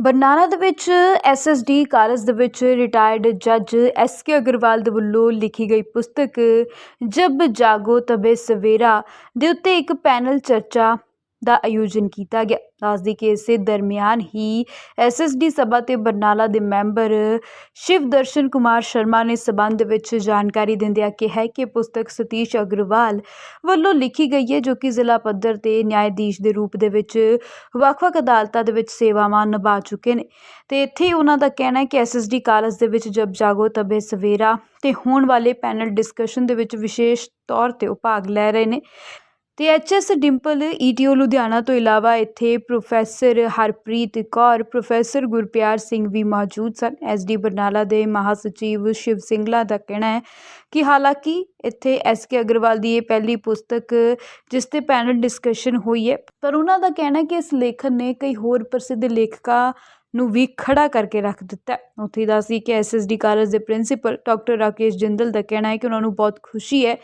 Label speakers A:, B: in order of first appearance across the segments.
A: ਬਰਨਾਲਾ ਦੇ ਵਿੱਚ SSD college ਦੇ ਵਿੱਚ ਰਿਟਾਇਰਡ ਜੱਜ ਐਸਕੇ ਅਗਰਵਾਲ ਦੇ ਵੱਲੋਂ ਲਿਖੀ ਗਈ ਪੁਸਤਕ ਜਬ ਜਾਗੋ ਤਬੇ ਸਵੇਰਾ ਦੇ ਉੱਤੇ ਇੱਕ ਪੈਨਲ ਚਰਚਾ ਦਾ ਆਯੋਜਨ ਕੀਤਾ ਗਿਆ। ਦੱਸਦੀ ਕਿ ਇਸੇ ਦਰਮਿਆਨ ਹੀ ਐਸਐਸਡੀ ਸਭਾ ਤੇ ਬਰਨਾਲਾ ਦੇ ਮੈਂਬਰ ਸ਼ਿਵ ਦਰਸ਼ਨ ਕੁਮਾਰ ਸ਼ਰਮਾ ਨੇ ਸਬੰਧ ਵਿੱਚ ਜਾਣਕਾਰੀ ਦਿੰਦਿਆਂ ਕਿਹਾ ਕਿ ਪੁਸਤਕ ਸਤੀਸ਼ ਅਗਰਵਾਲ ਵੱਲੋਂ ਲਿਖੀ ਗਈ ਹੈ, ਜੋ ਕਿ ਜ਼ਿਲ੍ਹਾ ਪੱਧਰ ਤੇ ਨਿਆਇਧੀਸ਼ ਦੇ ਰੂਪ ਦੇ ਵਿੱਚ ਵੱਖ-ਵੱਖ ਅਦਾਲਤਾਂ ਦੇ ਵਿੱਚ ਸੇਵਾਵਾਂ ਨਿਭਾ ਚੁੱਕੇ ਨੇ। ਤੇ ਇੱਥੇ ਉਹਨਾਂ ਦਾ ਕਹਿਣਾ ਹੈ ਕਿ ਐਸਐਸਡੀ ਕਾਲਜ ਦੇ ਵਿੱਚ ਜਬ ਜਾਗੋ, ਤਬੇ ਸਵੇਰਾ ਤੇ ਹੋਣ ਵਾਲੇ ਪੈਨਲ ਡਿਸਕਸ਼ਨ ਦੇ ਵਿੱਚ ਵਿਸ਼ੇਸ਼ ਤੌਰ ਤੇ ਉਹ ਭਾਗ ਲੈ ਰਹੇ ਨੇ। ਤੇ ਐਚਐਸ ਡਿੰਪਲ ਈਟੀਓ ਲੁਧਿਆਣਾ ਤੋਂ ਇਲਾਵਾ ਇੱਥੇ ਪ੍ਰੋਫੈਸਰ ਹਰਪ੍ਰੀਤ ਕੌਰ, ਪ੍ਰੋਫੈਸਰ ਗੁਰਪਿਆਰ ਸਿੰਘ ਵੀ ਮੌਜੂਦ ਸਨ। ਐਸਡੀ ਬਰਨਾਲਾ ਦੇ ਮਹਾਸਚਿਵ ਸ਼ਿਵ ਸਿੰਘਲਾ ਦਾ ਕਹਿਣਾ ਹੈ ਕਿ ਹਾਲਾਂਕਿ ਇੱਥੇ ਐਸਕੇ ਅਗਰਵਾਲ ਦੀ ਇਹ ਪਹਿਲੀ ਪੁਸਤਕ ਜਿਸ ਤੇ ਪੈਨਲ ਡਿਸਕਸ਼ਨ ਹੋਈ ਹੈ, ਪਰ ਉਹਨਾਂ ਦਾ ਕਹਿਣਾ ਹੈ ਕਿ ਇਸ ਲੇਖਨ ਨੇ ਕਈ ਹੋਰ ਪ੍ਰਸਿੱਧ ਲੇਖਕਾਂ ਨੂੰ ਵੀ ਖੜਾ ਕਰਕੇ ਰੱਖ ਦਿੱਤਾ। ਹੈ ਉੱਥੇ ਦਾ ਸੀ ਕਿ ਐਸਐਸਡੀ ਕਾਲਜ ਦੇ ਪ੍ਰਿੰਸੀਪਲ ਡਾਕਟਰ ਰਾਕੇਸ਼ ਜਿੰਦਲ ਦਾ ਕਹਿਣਾ ਹੈ ਕਿ ਉਹਨਾਂ ਨੂੰ ਬਹੁਤ ਖੁਸ਼ੀ ਹੈ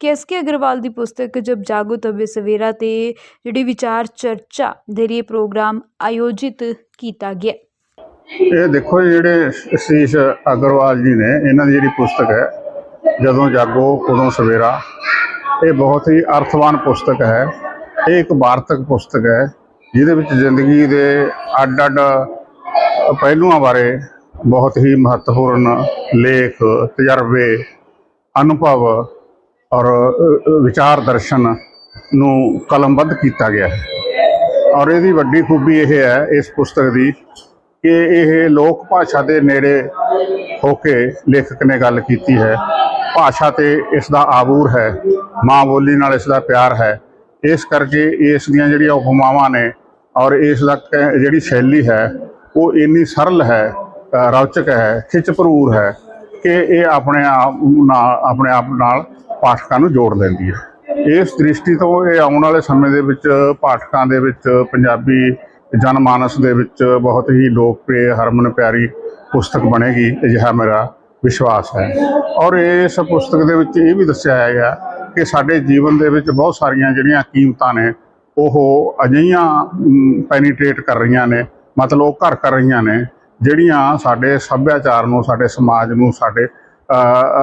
A: ਕਿ ਐਸਕੇ ਅਗਰਵਾਲ ਦੀ ਪੁਸਤਕ ਜਬ ਜਾਗੋ ਤਬੇ ਸਵੇਰਾ ਤੇ ਜਿਹੜੀ ਵਿਚਾਰ ਚਰਚਾ ਦੇ ਲਈ ਪ੍ਰੋਗਰਾਮ ਆਯੋਜਿਤ ਕੀਤਾ ਗਿਆ।
B: ਇਹ ਦੇਖੋ ਜਿਹੜੇ ਅਸੀਸ਼ ਅਗਰਵਾਲ ਜੀ ਨੇ, ਇਹਨਾਂ ਦੀ ਜਿਹੜੀ ਪੁਸਤਕ ਹੈ, ਜਦੋਂ ਜਾਗੋ, ਉਦੋਂ ਸਵੇਰਾ, ਇਹ ਬਹੁਤ ਹੀ ਅਰਥਵਾਨ ਪੁਸਤਕ ਹੈ। ਇਹ ਇੱਕ ਵਾਰਤਕ ਪੁਸਤਕ ਹੈ, ਜਿਹਦੇ ਵਿੱਚ ਜ਼ਿੰਦਗੀ ਦੇ ਅੱਡ-ਅੱਡ ਪਹਿਲੂਆਂ ਬਾਰੇ ਬਹੁਤ ਹੀ ਮਹੱਤਵਪੂਰਨ ਲੇਖ, ਤਜਰਬੇ, ਅਨੁਭਵ ਔਰ ਵਿਚਾਰ ਦਰਸ਼ਨ ਨੂੰ ਕਲਮਬੱਧ ਕੀਤਾ ਗਿਆ ਹੈ। ਔਰ ਇਹਦੀ ਵੱਡੀ ਖੂਬੀ ਇਹ ਹੈ, ਇਸ ਪੁਸਤਕ ਦੀ, ਕਿ ਇਹ ਲੋਕ ਭਾਸ਼ਾ ਦੇ ਨੇੜੇ ਹੋ ਕੇ ਲੇਖਕ ਨੇ ਗੱਲ ਕੀਤੀ ਹੈ। ਭਾਸ਼ਾ ਤੇ ਇਸ ਦਾ ਆਬੂਰ ਹੈ, ਮਾਂ ਬੋਲੀ ਨਾਲ ਇਸ ਦਾ ਪਿਆਰ ਹੈ। ਇਸ ਕਰਕੇ ਇਸ ਦੀਆਂ ਜਿਹੜੀਆਂ ਉਪਮਾਵਾਂ ਨੇ ਔਰ ਇਸ ਦਾ ਕ- ਜਿਹੜੀ ਸ਼ੈਲੀ ਹੈ ਉਹ ਇੰਨੀ ਸਰਲ ਹੈ ਰੌਚਕ ਹੈ, ਖਿੱਚ ਭਰੂਰ ਹੈ ਕਿ ਇਹ ਆਪਣੇ ਆਪ ਨਾਲ, ਆਪਣੇ ਆਪ ਨਾਲ ਪਾਠਕਾਂ ਨੂੰ ਜੋੜ ਲੈਂਦੀ ਹੈ। ਇਸ ਦ੍ਰਿਸ਼ਟੀ ਤੋਂ ਇਹ ਆਉਣ ਵਾਲੇ ਸਮੇਂ ਦੇ ਵਿੱਚ ਪਾਠਕਾਂ ਦੇ ਵਿੱਚ, ਪੰਜਾਬੀ ਜਨਮਾਨਸ ਦੇ ਵਿੱਚ ਬਹੁਤ ਹੀ ਲੋਕਪ੍ਰਿਯ, ਹਰਮਨ ਪਿਆਰੀ ਪੁਸਤਕ ਬਣੇਗੀ, ਅਜਿਹਾ ਮੇਰਾ ਵਿਸ਼ਵਾਸ ਹੈ। ਔਰ ਇਸ ਪੁਸਤਕ ਦੇ ਵਿੱਚ ਇਹ ਵੀ ਦੱਸਿਆ ਹੈਗਾ ਕਿ ਸਾਡੇ ਜੀਵਨ ਦੇ ਵਿੱਚ ਬਹੁਤ ਸਾਰੀਆਂ ਜਿਹੜੀਆਂ ਕੀਮਤਾਂ ਨੇ, ਉਹ ਅਜਿਹੀਆਂ ਪੈਨੀਟ੍ਰੇਟ ਕਰ ਰਹੀਆਂ ਨੇ ਮਤਲਬ ਉਹ ਘਰ ਕਰ ਰਹੀਆਂ ਨੇ, ਜਿਹੜੀਆਂ ਸਾਡੇ ਸੱਭਿਆਚਾਰ ਨੂੰ, ਸਾਡੇ ਸਮਾਜ ਨੂੰ, ਸਾਡੇ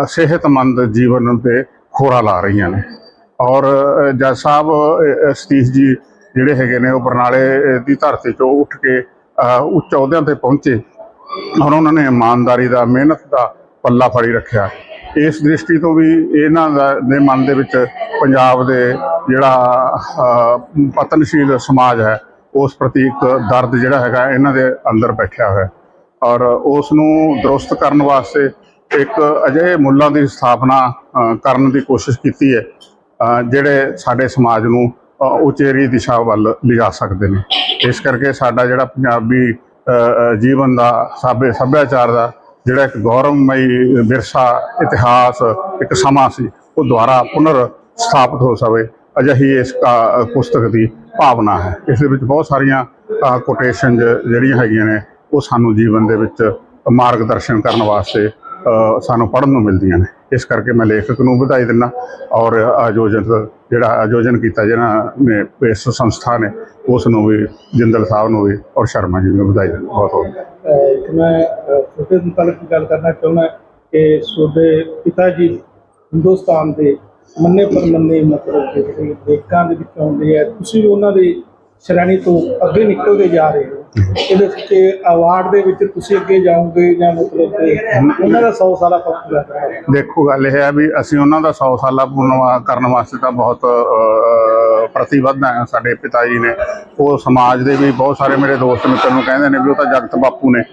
B: ਸਿਹਤਮੰਦ ਜੀਵਨ ਤੇ ਖੋਰਾ ਲਾ ਰਹੀਆਂ ਨੇ। ਔਰ ਜੱਜ ਸਾਹਿਬ ਸਤੀਸ਼ ਜੀ ਜਿਹੜੇ ਹੈਗੇ ਨੇ, ਉਹ ਬਰਨਾਲੇ ਦੀ ਧਰਤੀ ਤੋਂ ਉੱਠ ਕੇ ਉੱਚ ਅਹੁਦਿਆਂ ਤੇ ਪਹੁੰਚੇ। ਔਰ ਉਹਨਾਂ ਨੇ ਇਮਾਨਦਾਰੀ ਦਾ, ਮਿਹਨਤ ਦਾ ਪੱਲਾ ਫੜੀ ਰੱਖਿਆ। ਇਸ ਦ੍ਰਿਸ਼ਟੀ ਤੋਂ ਵੀ ਇਹਨਾਂ ਦਾ, ਦੇ ਮਨ ਦੇ ਵਿੱਚ ਪੰਜਾਬ ਦੇ ਜਿਹੜਾ ਪਤਨਸ਼ੀਲ ਸਮਾਜ ਹੈ ਉਸ ਪ੍ਰਤੀ ਇੱਕ ਦਰਦ ਜਿਹੜਾ ਹੈਗਾ ਇਹਨਾਂ ਦੇ ਅੰਦਰ ਬੈਠਿਆ ਹੋਇਆ ਔਰ ਉਸ ਨੂੰ ਦਰੁਸਤ ਕਰਨ ਵਾਸਤੇ ਇੱਕ ਅਜਿਹੇ ਮੁੱਲਾਂ ਦੀ ਸਥਾਪਨਾ ਕਰਨ ਦੀ ਕੋਸ਼ਿਸ਼ ਕੀਤੀ ਹੈ ਜਿਹੜੇ ਸਾਡੇ ਸਮਾਜ ਨੂੰ ਉਚੇਰੀ ਦਿਸ਼ਾ ਵੱਲ ਲਿਜਾ ਸਕਦੇ ਨੇ। ਇਸ ਕਰਕੇ ਸਾਡਾ ਜਿਹੜਾ ਪੰਜਾਬੀ ਜੀਵਨ ਦਾ, ਸਾਬੇ, ਸੱਭਿਆਚਾਰ ਦਾ ਜਿਹੜਾ ਇੱਕ ਗੌਰਵਮਈ ਵਿਰਸਾ, ਇਤਿਹਾਸ, ਇੱਕ ਸਮਾਂ ਸੀ, ਉਹ ਦੁਬਾਰਾ ਪੁਨਰ ਸਥਾਪਿਤ ਹੋ ਸਕੇ। ਅਜਿਹੀ ਇਸ ਕਾ- ਪੁਸਤਕ ਦੀ ਭਾਵਨਾ ਹੈ। ਇਸ ਦੇ ਵਿੱਚ ਬਹੁਤ ਸਾਰੀਆਂ ਕੋਟੇਸ਼ਨ ਜਿਹੜੀਆਂ ਹੈਗੀਆਂ ਨੇ, ਉਹ ਸਾਨੂੰ ਜੀਵਨ ਦੇ ਵਿੱਚ ਮਾਰਗਦਰਸ਼ਨ ਕਰਨ ਵਾਸਤੇ ਸਾਨੂੰ ਪੜ੍ਹਨ ਨੂੰ ਮਿਲਦੀਆਂ ਨੇ। ਇਸ ਕਰਕੇ ਮੈਂ ਲੇਖਕ ਨੂੰ ਵਧਾਈ ਦਿੰਦਾ ਔਰ ਆਯੋਜਨ ਜਿਹੜਾ ਆਯੋਜਨ ਕੀਤਾ ਜਿਹਨਾਂ ਨੇ, ਇਸ ਸੰਸਥਾ ਨੇ, ਉਸ ਨੂੰ ਵੀ, ਜਿੰਦਲ ਸਾਹਿਬ ਨੂੰ ਵੀ ਔਰ ਸ਼ਰਮਾ ਜੀ ਨੂੰ ਵਧਾਈ ਦਿੰਦਾ। ਬਹੁਤ ਬਹੁਤ
C: ਅਹ ਇੱਕ ਮੈਂ ਅਹ ਮੁਤਲਕ ਗੱਲ ਕਰਨਾ ਚਾਹੁੰਦਾ ਕਿ ਤੁਹਾਡੇ ਪਿਤਾ ਜੀ ਹਿੰਦੁਸਤਾਨ ਦੇ ਮੰਨੇ ਪਰਮੰਨੇ ਮਤਲਬ ਕਿ ਜਿਹੜੇ ਲੇਖਕਾਂ ਦੇ ਵਿੱਚ ਆਉਂਦੇ ਆ ਤੁਸੀਂ ਉਹਨਾਂ ਦੀ ਸ਼੍ਰੇਣੀ ਤੋਂ ਅੱਗੇ ਨਿਕਲਦੇ ਜਾ ਰਹੇ ਹੋ। ਇਹਦੇ ਵਿੱਚ ਅਵਾਰਡ ਦੇ ਵਿੱਚ ਤੁਸੀਂ ਅੱਗੇ ਜਾਓਗੇ ਜਾਂ ਮਤਲਬ ਕਿ ਉਹਨਾਂ ਦਾ 100 ਸਾਲਾ ਪੱਕ ਲੱਗ ਰਿਹਾ ਹੈ?
B: ਦੇਖੋ, ਗੱਲ ਇਹ ਹੈ ਵੀ ਅਸੀਂ ਉਹਨਾਂ ਦਾ 100 ਸਾਲਾ ਪੂਰਨ ਕਰਨ ਵਾਸਤੇ ਤਾਂ ਬਹੁਤ ਪ੍ਰਤੀਬੱਧ ਹੈ ਸਾਡੇ ਪਿਤਾ ਜੀ ਨੇ। ਉਹ ਸਮਾਜ ਦੇ ਵੀ ਬਹੁਤ ਸਾਰੇ ਮੇਰੇ ਦੋਸਤ ਮਿੱਤਰ ਨੂੰ ਕਹਿੰਦੇ ਨੇ ਵੀ ਉਹ ਤਾਂ ਜਗਤ ਬਾਪੂ ਨੇ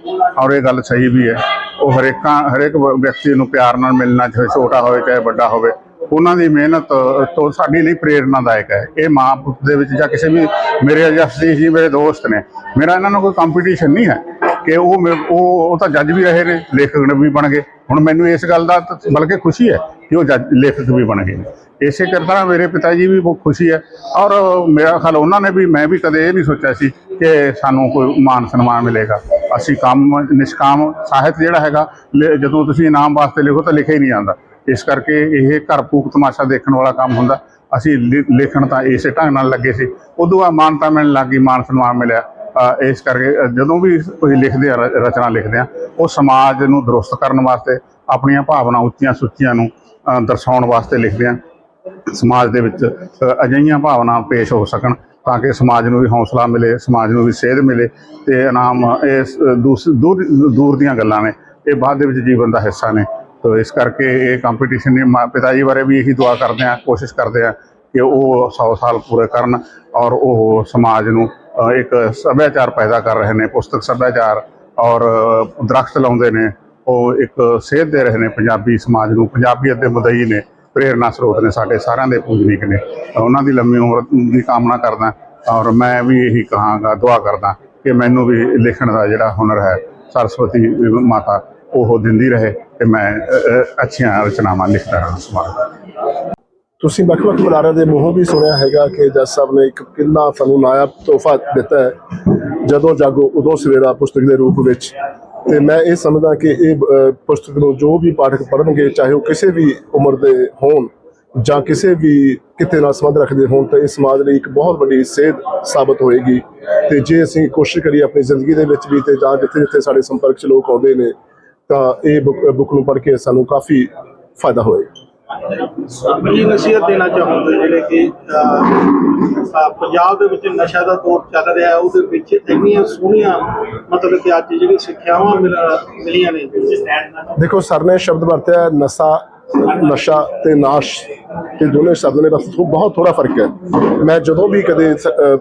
B: ਔਰ ਇਹ ਗੱਲ ਸਹੀ ਵੀ ਹੈ। ਉਹ ਹਰੇਕਾਂ, ਹਰੇਕ ਵਿਅਕਤੀ ਨੂੰ ਪਿਆਰ ਨਾਲ ਮਿਲਣਾ ਚਾਹੇ ਛੋਟਾ ਹੋਵੇ, ਚਾਹੇ ਵੱਡਾ ਹੋਵੇ। ਉਹਨਾਂ ਦੀ ਮਿਹਨਤ ਤੋਂ ਸਾਡੀ ਲਈ ਪ੍ਰੇਰਨਾਦਾਇਕ ਹੈ। ਇਹ ਮਾਂ ਪੁੱਤ ਦੇ ਵਿੱਚ ਜਾਂ ਕਿਸੇ ਵੀ ਮੇਰੇ ਜਸਦੀਸ਼ ਜੀ, ਮੇਰੇ ਦੋਸਤ ਨੇ, ਮੇਰਾ ਇਹਨਾਂ ਨਾਲ ਕੋਈ ਕੰਪੀਟੀਸ਼ਨ ਨਹੀਂ ਹੈ ਕਿ ਉਹ ਮੇ- ਉਹ ਉਹ ਤਾਂ ਜੱਜ ਵੀ ਰਹੇ ਨੇ, ਲੇਖਕ ਵੀ ਬਣ ਗਏ। ਹੁਣ ਮੈਨੂੰ ਇਸ ਗੱਲ ਦਾ ਬਲਕਿ ਖੁਸ਼ੀ ਹੈ ਕਿ ਉਹ ਜੱਜ ਲੇਖਕ ਵੀ ਬਣ ਗਏ ਇਸੇ ਕਰਤਾ ਮੇਰੇ ਪਿਤਾ ਜੀ ਵੀ ਬਹੁਤ ਖੁਸ਼ੀ ਹੈ ਔਰ ਮੇਰਾ ਖਿਆਲ ਉਹਨਾਂ ਨੇ ਵੀ, ਮੈਂ ਵੀ ਕਦੇ ਇਹ ਨਹੀਂ ਸੋਚਿਆ ਸੀ ਕਿ ਸਾਨੂੰ ਕੋਈ ਮਾਨ ਸਨਮਾਨ ਮਿਲੇਗਾ। ਅਸੀਂ ਕੰਮ, ਨਿਸ਼ਕਾਮ, ਸਾਹਿਤ ਜਿਹੜਾ ਹੈਗਾ, ਲੇ- ਜਦੋਂ ਤੁਸੀਂ ਇਨਾਮ ਵਾਸਤੇ ਲਿਖੋ ਤਾਂ ਲਿਖਿਆ ਹੀ ਨਹੀਂ ਜਾਂਦਾ। ਇਸ ਕਰਕੇ ਇਹ ਘਰ ਪੂਕ ਤਮਾਸ਼ਾ ਦੇਖਣ ਵਾਲਾ ਕੰਮ ਹੁੰਦਾ। ਅਸੀਂ ਲਿ- ਲਿਖਣ ਤਾਂ ਇਸੇ ਢੰਗ ਨਾਲ ਲੱਗੇ ਸੀ। ਉਦੋਂ ਬਾਅਦ ਮਾਨਤਾ ਮਿਲਣ ਲੱਗੀ ਮਾਨ ਸਨਮਾਨ ਮਿਲਿਆ। ਇਸ ਕਰਕੇ ਜਦੋਂ ਵੀ ਕੋਈ ਲਿਖਦੇ ਆ ਰ- ਰਚਨਾ ਲਿਖਦੇ ਆ ਉਹ ਸਮਾਜ ਨੂੰ ਦਰੁਸਤ ਕਰਨ ਵਾਸਤੇ ਆਪਣੀਆਂ ਭਾਵਨਾ ਉੱਚੀਆਂ ਸੁੱਚੀਆਂ ਨੂੰ ਦਰਸਾਉਣ ਵਾਸਤੇ ਲਿਖਦੇ ਆ। ਸਮਾਜ ਦੇ ਵਿੱਚ ਅ, ਅਜਿਹੀਆਂ ਭਾਵਨਾ ਪੇਸ਼ ਹੋ ਸਕਣ ਤਾਂ ਕਿ ਸਮਾਜ ਨੂੰ ਵੀ ਹੌਸਲਾ ਮਿਲੇ ਸਮਾਜ ਨੂੰ ਵੀ ਸੇਧ ਮਿਲੇ ਤੇ ਇਨਾਮ ਇਸ ਦੂਸ- ਦੂਰ ਦੂਰ ਦੀਆਂ ਗੱਲਾਂ ਨੇ। ਇਹ ਬਾਅਦ ਦੇ ਵਿੱਚ ਜੀਵਨ ਦਾ ਹਿੱਸਾ ਨੇ। ਤੋ ਇਸ ਕਰਕੇ ਇਹ ਕੰਪੀਟੀਸ਼ਨ ਨੇ ਮਾਂ- ਪਿਤਾ ਜੀ ਬਾਰੇ ਵੀ ਇਹੀ ਦੁਆ ਕਰਦੇ ਆ ਕੋਸ਼ਿਸ਼ ਕਰਦੇ ਆ ਕਿ ਉਹ 100 ਸਾਲ ਪੂਰੇ ਕਰਨ ਔਰ ਉਹ ਸਮਾਜ ਨੂੰ ਇੱਕ ਸੱਭਿਆਚਾਰ ਪੈਦਾ ਕਰ ਰਹੇ ਨੇ ਪੁਸਤਕ ਸੱਭਿਆਚਾਰ ਔਰ ਅ, ਦਰਖਤ ਲਾਉਂਦੇ ਨੇ ਉਹ ਇੱਕ ਸੇਧ ਦੇ ਰਹੇ ਨੇ ਪੰਜਾਬੀ ਸਮਾਜ ਨੂੰ ਪੰਜਾਬੀਅਤ ਦੇ ਮਦਈ ਨੇ ਪ੍ਰੇਰਨਾ ਸਰੋਤ ਨੇ ਸਾਡੇ ਸਾਰਿਆਂ ਦੇ ਪੂਜਨੀਕ ਨੇ। ਉਹਨਾਂ ਦੀ ਲੰਮੀ ਉਮਰ ਦੀ ਕਾਮਨਾ ਕਰਦਾ ਔਰ ਮੈਂ ਵੀ ਇਹੀ ਕਹਾਂਗਾ ਦੁਆ ਕਰਦਾ ਕਿ ਮੈਨੂੰ ਵੀ ਲਿਖਣ ਦਾ ਜਿਹੜਾ ਹੁਨਰ ਹੈ ਸਰਸਵਤੀ ਮਾਤਾ ਉਹ ਦਿੰਦੀ ਰਹੇ। ਤੇ ਮੈਂ ਅੱਛੀਆਂ ਰਚਨਾਵਾਂ ਲਿਖਦਾ ਰਹਾਂ ਸਮਾਜ ਦਾ।
D: ਤੁਸੀਂ ਵੱਖ-ਵੱਖ ਬੁਲਾਰਿਆਂ ਦੇ ਮੂੰਹੋਂ ਵੀ ਸੁਣਿਆ ਹੈਗਾ ਕਿ ਜੱਜ ਸਾਹਿਬ ਨੇ ਇੱਕ ਕਿੰਨਾ ਸਾਨੂੰ ਨਾਇਬ ਤੋਹਫਾ ਦਿੱਤਾ ਹੈ, ਜਦੋਂ ਜਾਗੋ ਉਦੋਂ ਸਵੇਰਾ ਪੁਸਤਕ ਦੇ ਰੂਪ ਵਿੱਚ। ਤੇ ਮੈਂ ਇਹ ਸਮਝਦਾ ਕਿ ਇਹ ਪੁਸਤਕ ਨੂੰ ਜੋ ਵੀ ਪਾਠਕ ਪੜ੍ਹਨਗੇ, ਚਾਹੇ ਉਹ ਕਿਸੇ ਵੀ ਉਮਰ ਦੇ ਹੋਣ ਜਾਂ ਕਿਸੇ ਵੀ ਕਿਤੇ ਨਾਲ ਸੰਬੰਧ ਰੱਖਦੇ ਹੋਣ, ਤਾਂ ਇਹ ਸਮਾਜ ਲਈ ਇੱਕ ਬਹੁਤ ਵੱਡੀ ਸੇਧ ਸਾਬਤ ਹੋਏਗੀ। ਤੇ ਜੇ ਅਸੀਂ ਕੋਸ਼ਿਸ਼ ਕਰੀਏ ਆਪਣੀ ਜ਼ਿੰਦਗੀ ਦੇ ਵਿੱਚ ਵੀ ਤੇ ਜਾਂ ਜਿੱਥੇ ਜਿੱਥੇ ਸਾਡੇ ਸੰਪਰਕ 'ਚ ਲੋਕ ਆਉਂਦੇ ਨੇ ਤਾਂ ਇਹ ਬੁੱਕ ਨੂੰ ਪੜ੍ਹ ਕੇ ਸਾਨੂੰ ਕਾਫੀ ਫਾਇਦਾ ਹੋਏਗਾ
C: ਕੀ ਨਸੀਹਤ ਦੇਣਾ ਚਾਹੁੰਦੇ ਜਿਹੜੇ ਕਿ ਪੰਜਾਬ ਦੇ ਵਿੱਚ ਨਸ਼ਾ ਦਾ ਦੌਰ ਚੱਲ ਰਿਹਾ ਹੈ ਉਹਦੇ ਵਿੱਚ ਇੰਨੀਆਂ ਸੋਹਣੀਆਂ ਮਤਲਬ ਕਿ ਅੱਜ ਜਿਹੜੀ ਸਿੱਖਿਆਵਾਂ ਮਿਲ- ਮਿਲੀਆਂ ਨੇ।
D: ਦੇਖੋ ਸਰ ਨੇ ਸ਼ਬਦ ਵਰਤਿਆ ਨਸ਼ਾ ਨਸ਼ਾ ਤੇ ਨਾਸ਼ ਤੇ ਦੋਨੇ ਸ਼ਬਦ ਨੇ ਬਸ ਬਹੁਤ ਥੋੜਾ ਫ਼ਰਕ ਹੈ। ਮੈਂ ਜਦੋਂ ਵੀ ਕਦੇ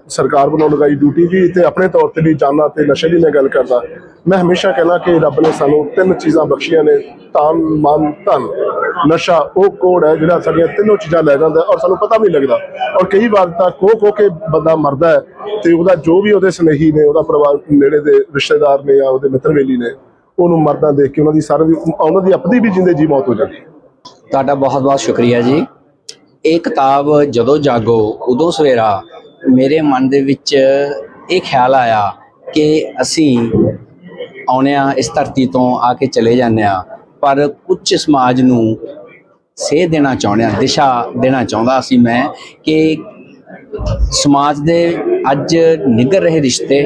D: ਸਰਕਾਰ ਵੱਲੋਂ ਲਗਾਈ ਡਿਊਟੀ ਵੀ ਤੇ ਆਪਣੇ ਤੌਰ ਤੇ ਵੀ ਜਾਨਾਂ ਤੇ ਨਸ਼ੇ ਦੀ ਮੈਂ ਗੱਲ ਕਰਦਾ, ਮੈਂ ਹਮੇਸ਼ਾ ਕਹਿੰਦਾ ਕਿ ਰੱਬ ਨੇ ਸਾਨੂੰ ਤਿੰਨ ਚੀਜ਼ਾਂ ਬਖਸ਼ੀਆਂ ਨੇ, ਤਾਨ, ਮਨ, ਧਨ। ਨਸ਼ਾ, ਉਹ ਕੋਡ ਹੈ ਜਿਹੜਾ ਸਾਡੀਆਂ ਤਿੰਨੋਂ ਚੀਜ਼ਾਂ ਲੈ ਜਾਂਦਾ ਔਰ ਸਾਨੂੰ ਪਤਾ ਵੀ ਨਹੀਂ ਲੱਗਦਾ। ਔਰ ਕਈ ਵਾਰ ਤਾਂ ਕੋ ਕੋ ਕੇ ਬੰਦਾ ਮਰਦਾ ਹੈ ਤੇ ਉਹਦਾ ਜੋ ਵੀ ਉਹਦੇ ਸਨੇਹੀ ਨੇ, ਉਹਦਾ ਪਰਿਵਾਰ ਨੇੜੇ ਦੇ ਰਿਸ਼ਤੇਦਾਰ ਨੇ ਜਾਂ ਉਹਦੇ ਮਿੱਤਰ ਵੇਲੀ ਨੇ, ਉਹਨੂੰ ਮਰਦਾ ਦੇਖ ਕੇ ਉਹਨਾਂ ਦੀ ਸਾਰਿਆਂ ਦੀ ਉਹਨਾਂ ਦੀ ਆਪਣੀ ਵੀ ਜਿੰਦੇ ਜੀ ਮੌਤ ਹੋ ਜਾਂਦੀ ਹੈ।
E: ਤੁਹਾਡਾ ਬਹੁਤ ਬਹੁਤ ਸ਼ੁਕਰੀਆ ਜੀ। ਇਹ ਕਿਤਾਬ ਜਦੋਂ ਜਾਗੋ, ਉਦੋਂ ਸਵੇਰਾ ਮੇਰੇ ਮਨ ਦੇ ਵਿੱਚ ਇਹ ਖਿਆਲ ਆਇਆ ਕਿ ਅਸੀਂ ਆਉਂਦੇ ਹਾਂ, ਇਸ ਧਰਤੀ ਤੋਂ ਆ ਕੇ ਚਲੇ ਜਾਂਦੇ ਹਾਂ। ਪਰ ਕੁਝ ਸਮਾਜ ਨੂੰ ਸੇਧ ਦੇਣਾ ਚਾਹੁੰਦੇ ਹਾਂ, ਦਿਸ਼ਾ ਦੇਣਾ ਚਾਹੁੰਦਾ ਸੀ ਮੈਂ ਕਿ ਸਮਾਜ ਦੇ ਅੱਜ ਨਿਗਰ ਰਹੇ ਰਿਸ਼ਤੇ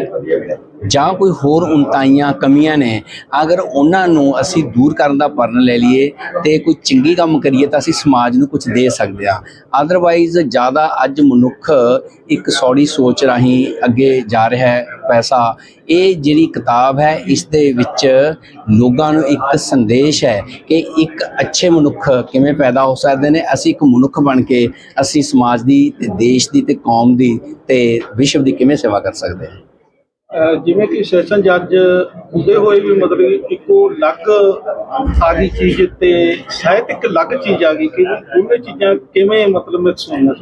E: ਜਾਂ ਕੋਈ ਹੋਰ ਉਨਤਾਈਆਂ ਕਮੀਆਂ ਨੇ, ਅਗਰ ਉਹਨਾਂ ਨੂੰ ਅਸੀਂ ਦੂਰ ਕਰਨ ਦਾ ਪਰਨ ਲੈ ਲਈਏ ਤੇ ਕੋਈ ਚੰਗੀ ਕੰਮ ਕਰੀਏ ਤਾਂ ਅਸੀਂ ਸਮਾਜ ਨੂੰ ਕੁਝ ਦੇ ਸਕਦੇ ਹਾਂ। ਅਦਰਵਾਈਜ਼ ਜ਼ਿਆਦਾ ਅੱਜ ਮਨੁੱਖ ਇੱਕ ਸੌੜੀ ਸੋਚ ਰਾਹੀਂ ਅੱਗੇ ਜਾ ਰਿਹਾ ਹੈ ਪੈਸਾ। ਇਹ ਜਿਹੜੀ ਕਿਤਾਬ ਹੈ, ਇਸ ਦੇ ਵਿੱਚ ਲੋਕਾਂ ਨੂੰ ਇੱਕ ਸੰਦੇਸ਼ ਹੈ ਕਿ ਇੱਕ ਅੱਛੇ ਮਨੁੱਖ ਕਿਵੇਂ ਪੈਦਾ ਹੋ ਸਕਦੇ ਨੇ। ਅਸੀਂ ਇੱਕ ਮਨੁੱਖ ਬਣ ਕੇ ਅਸੀਂ ਸਮਾਜ ਦੀ ਤੇ ਦੇਸ਼ ਦੀ ਤੇ ਕੌਮ ਦੀ ਤੇ ਵਿਸ਼ਵ ਦੀ ਕਿਵੇਂ ਸੇਵਾ ਕਰ ਸਕਦੇ ਹਾਂ।
C: ਜਿਵੇਂ ਕਿ ਸੈਸ਼ਨ ਜੱਜ ਹੁੰਦੇ ਹੋਏ ਵੀ ਮਤਲਬ ਕਿ ਇੱਕੋ ਅਲੱਗ ਆ ਗਈ ਚੀਜ਼ ਤੇ ਸਾਹਿਤ ਇੱਕ ਅਲੱਗ ਚੀਜ਼ ਆ ਗਈ ਕਿ ਦੋਨੇ ਚੀਜ਼ਾਂ ਕਿਵੇਂ ਮਤਲਬ ਮਿਕਸ ਹੋਈਆਂ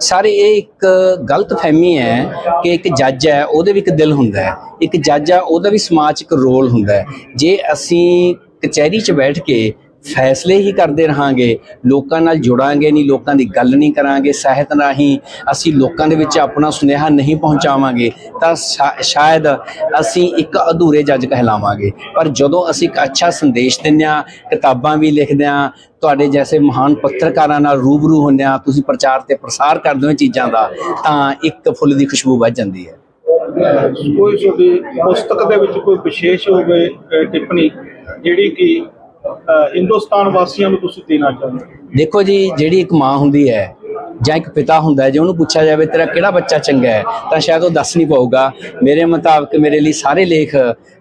E: ਸਾਰੇ ਇਹ ਇੱਕ ਗਲਤ ਫਹਿਮੀ ਹੈ ਕਿ ਇੱਕ ਜੱਜ ਹੈ, ਉਹਦੇ ਵੀ ਇੱਕ ਦਿਲ ਹੁੰਦਾ ਹੈ। ਇੱਕ ਜੱਜ ਆ, ਉਹਦਾ ਵੀ ਸਮਾਜ 'ਚ ਇੱਕ ਰੋਲ ਹੁੰਦਾ ਹੈ। ਜੇ ਅਸੀਂ ਕਚਹਿਰੀ 'ਚ ਬੈਠ ਕੇ ਫੈਸਲੇ ਹੀ ਕਰਦੇ ਰਹਾਂਗੇ, ਲੋਕਾਂ ਨਾਲ ਜੁੜਾਂਗੇ ਨਹੀਂ, ਲੋਕਾਂ ਦੀ ਗੱਲ ਨਹੀਂ ਕਰਾਂਗੇ, ਸਾਹਿਤ ਰਾਹੀਂ ਅਸੀਂ ਲੋਕਾਂ ਦੇ ਵਿੱਚ ਆਪਣਾ ਸੁਨੇਹਾ ਨਹੀਂ ਪਹੁੰਚਾਵਾਂਗੇ, ਤਾਂ ਸ਼ਾਇਦ ਅਸੀਂ ਇੱਕ ਅਧੂਰੇ ਜੱਜ ਕਹਿਲਾਵਾਂਗੇ। ਪਰ ਜਦੋਂ ਅਸੀਂ ਇੱਕ ਅੱਛਾ ਸੰਦੇਸ਼ ਦਿੰਦੇ ਹਾਂ, ਕਿਤਾਬਾਂ ਵੀ ਲਿਖਦੇ ਹਾਂ, ਤੁਹਾਡੇ ਜੈਸੇ ਮਹਾਨ ਪੱਤਰਕਾਰਾਂ ਨਾਲ ਰੂਬਰੂ ਹੁੰਦੇ ਹਾਂ, ਤੁਸੀਂ ਪ੍ਰਚਾਰ ਤੇ ਪ੍ਰਸਾਰ ਕਰਦੇ ਹੋ ਚੀਜ਼ਾਂ ਦਾ, ਤਾਂ ਇੱਕ ਫੁੱਲ ਦੀ ਖੁਸ਼ਬੂ ਵੱਜ ਜਾਂਦੀ ਹੈ।
C: ਕੋਈ ਤੁਹਾਡੀ ਪੁਸਤਕ ਦੇ ਵਿੱਚ ਕੋਈ ਵਿਸ਼ੇਸ਼ ਹੋਵੇ ਟਿੱਪਣੀ, ਜਿਹੜੀ ਕਿ ਹਿੰਦੁਸਤਾਨ ਵਾਸੀਆਂ ਨੂੰ ਤੁਸੀਂ ਦੇਣਾ ਚਾਹੁੰਦੇ ਹੋ?
E: ਦੇਖੋ ਜੀ ਜਿਹੜੀ ਇੱਕ ਮਾਂ ਹੁੰਦੀ ਹੈ ਜਾਂ ਇੱਕ ਪਿਤਾ ਹੁੰਦਾ ਜੇ ਉਹਨੂੰ ਪੁੱਛਿਆ ਜਾਵੇ ਤੇਰਾ ਕਿਹੜਾ ਬੱਚਾ ਚੰਗਾ ਹੈ ਤਾਂ ਸ਼ਾਇਦ ਉਹ ਦੱਸ ਨਹੀਂ ਪਾਊਗਾ। ਮੇਰੇ ਮੁਤਾਬਕ ਮੇਰੇ ਲਈ ਸਾਰੇ ਲੇਖ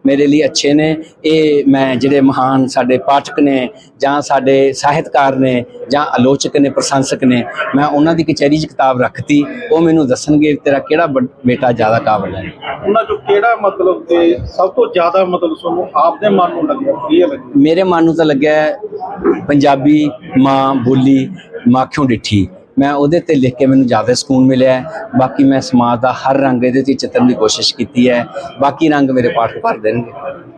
E: ਮੇਰੇ ਲਈ ਅੱਛੇ ਨੇ। ਇਹ ਮੈਂ ਜਿਹੜੇ ਮਹਾਨ ਸਾਡੇ ਪਾਠਕ ਨੇ ਜਾਂ ਸਾਡੇ ਸਾਹਿਤਕਾਰ ਨੇ ਜਾਂ ਆਲੋਚਕ ਨੇ ਪ੍ਰਸ਼ੰਸਕ ਨੇ ਮੈਂ ਉਹਨਾਂ ਦੀ ਕਚਹਿਰੀ 'ਚ ਕਿਤਾਬ ਰੱਖਤੀ। ਉਹ ਮੈਨੂੰ ਦੱਸਣਗੇ ਤੇਰਾ ਕਿਹੜਾ ਬੇਟਾ ਜ਼ਿਆਦਾ ਕਾਬਲ ਹੈ।
C: ਉਹਨਾਂ ਚੋਂ ਕਿਹੜਾ ਮਤਲਬ ਕਿ ਸਭ ਤੋਂ ਜ਼ਿਆਦਾ ਮਤਲਬ ਤੁਹਾਨੂੰ ਆਪਦੇ ਮਨ ਨੂੰ ਲੱਗਿਆ ਵਧੀਆ ਲੱਗਿਆ?
E: ਮੇਰੇ ਮਨ ਨੂੰ ਤਾਂ ਲੱਗਿਆ ਪੰਜਾਬੀ ਮਾਂ ਬੋਲੀ ਮਾਖਿਓਂ ਡਿੱਠੀ। ਮੈਂ ਉਹਦੇ ਤੇ ਲਿਖ ਕੇ ਮੈਨੂੰ ਜ਼ਿਆਦਾ ਸਕੂਨ ਮਿਲਿਆ ਬਾਕੀ ਮੈਂ ਸਮਾਜ ਦਾ ਹਰ ਰੰਗ ਇਹਦੇ ਤੇ ਚਿੱਤਰਨ ਦੀ ਕੋਸ਼ਿਸ਼ ਕੀਤੀ ਹੈ। ਬਾਕੀ ਰੰਗ ਮੇਰੇ ਪਾਠਕ ਭਰ ਦੇਣਗੇ।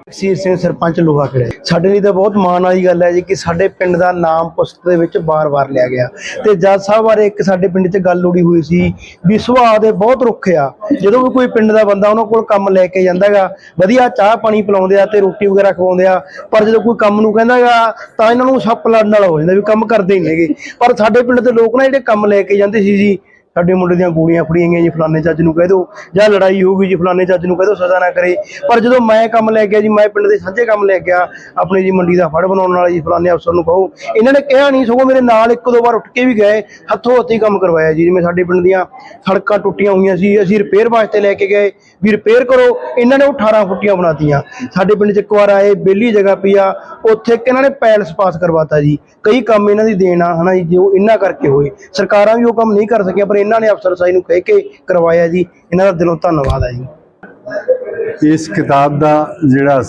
F: ਸੀਰ ਸਿੰਘ ਸਰਪੰਚ ਲੋਹਾ ਕਿਲੇ ਸਾਡੇ ਲਈ ਤਾਂ ਬਹੁਤ ਮਾਣ ਵਾਲੀ ਗੱਲ ਹੈ ਜੀ ਕਿ ਸਾਡੇ ਪਿੰਡ ਦਾ ਨਾਮ ਪੁਸਤਕ ਦੇ ਵਿੱਚ ਬਾਰ-ਬਾਰ ਲਿਆ ਗਿਆ। ਤੇ ਜੱਜ ਸਾਹਿਬ ਬਾਰੇ ਇੱਕ ਸਾਡੇ ਪਿੰਡ 'ਚ ਗੱਲ ਉੜੀ ਹੋਈ ਸੀ ਵੀ ਸੁਭਾਅ ਦੇ ਬਹੁਤ ਰੁੱਖ ਆ। ਜਦੋਂ ਵੀ ਕੋਈ ਪਿੰਡ ਦਾ ਬੰਦਾ ਉਹਨਾਂ ਕੋਲ ਕੰਮ ਲੈ ਕੇ ਜਾਂਦਾਗਾ ਵਧੀਆ ਚਾਹ ਪਾਣੀ ਪਿਲਾਉਂਦੇ ਆ ਤੇ ਰੋਟੀ ਵਗੈਰਾ ਖਵਾਉਂਦੇ ਆ, ਪਰ ਜਦੋਂ ਕੋਈ ਕੰਮ ਨੂੰ ਕਹਿੰਦਾਗਾ ਤਾਂ ਇਹਨਾਂ ਨੂੰ ਸੱਪ ਲੜਨ ਵਾਲਾ ਹੋ ਜਾਂਦਾ ਵੀ ਕੰਮ ਕਰਦੇ ਹੀ ਨਹੀਂ ਹੈਗੇ। ਪਰ ਸਾਡੇ ਪਿੰਡ ਦੇ ਲੋਕ ਨਾ ਜਿਹੜੇ ਕੰਮ ਲੈ ਕੇ ਜਾਂਦੇ ਸੀ ਜੀ ਸਾਡੇ ਮੁੰਡੇ ਦੀਆਂ ਗੋਲੀਆਂ ਫੜੀਆਂ ਗਈਆਂ ਜੀ, ਫਲਾਣੇ ਜੱਜ ਨੂੰ ਕਹਿ ਦਿਓ, ਜਾਂ ਲੜਾਈ ਹੋਊਗੀ ਜੀ, ਫਲਾਣੇ ਜੱਜ ਨੂੰ ਕਹਿ ਦਿਓ, ਸਜ਼ਾ ਨਾ ਕਰੇ। ਪਰ ਜਦੋਂ ਮੈਂ ਕੰਮ ਲੈ ਗਿਆ ਜੀ, ਮੈਂ ਪਿੰਡ ਦੇ ਸਾਂਝੇ ਕੰਮ ਲੈ ਗਿਆ, ਆਪਣੇ ਜੀ ਮੰਡੀ ਦਾ ਫੜ ਬਣਾਉਣ ਵਾਲਾ ਜੀ, ਫਲਾਣੇ ਅਫਸਰ ਨੂੰ ਕਹੋ। ਇਹਨਾਂ ਨੇ ਕਿਹਾ ਨਹੀਂ ਸਗੋਂ ਮੇਰੇ ਨਾਲ ਇੱਕ ਦੋ ਵਾਰ ਉੱਠ ਕੇ ਵੀ ਗਏ, ਹੱਥੋਂ ਹੱਥੀ ਕੰਮ ਕਰਵਾਇਆ ਜੀ, ਜਿਵੇਂ ਸਾਡੇ ਪਿੰਡ ਦੀਆਂ ਸੜਕਾਂ ਟੁੱਟੀਆਂ ਹੋਈਆਂ ਸੀ, ਅਸੀਂ ਰਿਪੇਅਰ ਵਾਸਤੇ ਲੈ ਕੇ ਗਏ। ਵੀ ਰਿਪੇਅਰ ਕਰੋ, ਇਹਨਾਂ ਨੇ ਉਹ 18 ਫੁੱਟੀਆਂ ਬਣਾਤੀਆਂ। ਸਾਡੇ ਪਿੰਡ 'ਚ ਇੱਕ ਵਾਰ ਆਏ ਬੇਲੀ ਜਗ੍ਹਾ ਪਈ ਆ, ਉੱਥੇ ਇੱਕ ਇਹਨਾਂ ਨੇ ਪੈਲਸ ਪਾਸ ਕਰਵਾਤਾ ਜੀ। ਕਈ ਕੰਮ ਇਹਨਾਂ ਦੀ ਦੇਣ ਆ, ਹਨਾ ਜੀ, ਜੋ ਇਹਨਾਂ ਕਰਕੇ ਹੋਏ। ਸਰਕਾਰਾਂ ਵੀ ਉਹ ਕੰਮ ਨਹੀਂ ਕਰ ਸਕੀਆਂ, ਪਰ ਇਹਨਾਂ ਨੇ ਅਫਸਰਸ਼ਾਹੀ ਨੂੰ ਕਹਿ ਕੇ ਕਰਵਾਇਆ ਜੀ। ਇਹਨਾਂ ਦਾ ਦਿਲੋਂ ਧੰਨਵਾਦ ਹੈ ਜੀ।
G: ਇਸ ਕਿਤਾਬ ਦਾ ਜਿਹੜਾ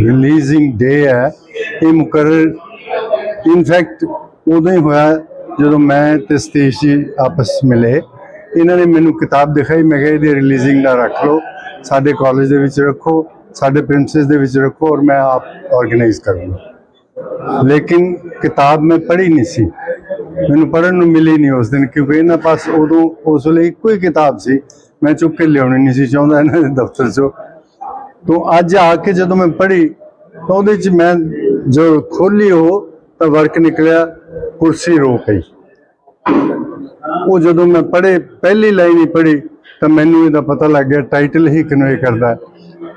G: ਰਿਲੀਜ਼ਿੰਗ ਡੇ ਹੈ, ਇਹ ਮੁਕਰਰ ਇਨਫੈਕਟ ਉਦੋਂ ਹੀ ਹੋਇਆ ਜਦੋਂ ਮੈਂ ਤੇ ਸਤੀਸ਼ ਜੀ ਆਪਸ ਮਿਲੇ। ਇਹਨਾਂ ਨੇ ਮੈਨੂੰ ਕਿਤਾਬ ਦਿਖਾਈ, ਮੈਂ ਕਿਹਾ ਇਹਦੀ ਰਿਲੀਜ਼ਿੰਗ ਦਾ ਰੱਖ ਲਓ, ਸਾਡੇ ਕਾਲਜ ਦੇ ਵਿੱਚ ਰੱਖੋ, ਸਾਡੇ ਪ੍ਰਿੰਸਸ ਦੇ ਵਿੱਚ ਰੱਖੋ ਔਰ ਮੈਂ ਆਪ ਆਰਗੇਨਾਈਜ਼ ਕਰੂੰਗਾ। ਲੇਕਿਨ ਕਿਤਾਬ ਮੈਂ ਪੜ੍ਹੀ ਨਹੀਂ ਸੀ। ਮੈਨੂੰ ਪੜ੍ਹਨ ਨੂੰ ਮਿਲੀ ਨਹੀਂ ਉਸ ਦਿਨ, ਕਿਉਂਕਿ ਇਹਨਾਂ ਪਾਸ ਉਦੋਂ ਉਸ ਵੇਲੇ ਇੱਕੋ ਹੀ ਕਿਤਾਬ ਸੀ। ਮੈਂ ਚੁੱਕ ਕੇ ਲਿਆਉਣੀ ਨਹੀਂ ਸੀ ਚਾਹੁੰਦਾ ਇਹਨਾਂ ਦੇ ਦਫ਼ਤਰ 'ਚੋਂ। ਤੋਂ ਅੱਜ ਆ ਕੇ ਜਦੋਂ ਮੈਂ ਪੜ੍ਹੀ, ਤਾਂ ਉਹਦੇ 'ਚ ਮੈਂ ਜੋ ਖੋਲੀ ਉਹ, ਤਾਂ ਵਰਕ ਨਿਕਲਿਆ, ਕੁਰਸੀ ਰੋ ਪਈ। ਉਹ ਜਦੋਂ ਮੈਂ ਪੜ੍ਹੇ, ਪਹਿਲੀ ਲਾਈਨ ਹੀ ਪੜ੍ਹੀ, ਤਾਂ ਮੈਨੂੰ ਇਹਦਾ ਪਤਾ ਲੱਗ ਗਿਆ, ਟਾਈਟਲ ਹੀ ਕਨਵੇ ਕਰਦਾ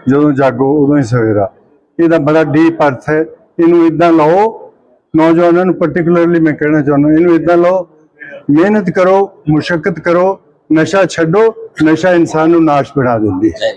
G: ਜਦੋਂ ਜਾਗੋ, ਉਦੋਂ ਹੀ ਸਵੇਰਾ। ਇਹਦਾ ਬੜਾ ਡੀਪ ਅਰਥ ਹੈ। ਇਹਨੂੰ ਇਦਾਂ ਲਾਓ ਨੌਜਵਾਨਾਂ ਨੂੰ ਪਾਰਟਿਕੂਲਰਲੀ ਮੈਂ ਕਹਿਣਾ ਚਾਹੁੰਦਾ, ਇਹਨੂੰ ਇਦਾਂ ਲਓ, ਮਿਹਨਤ ਕਰੋ ਮੁਸ਼ਕਲ ਕਰੋ, ਨਸ਼ਾ ਛੱਡੋ, ਨਸ਼ਾ ਇਨਸਾਨ ਨੂੰ ਨਾਸ਼ ਬਣਾ ਦਿੰਦੀ ਹੈ।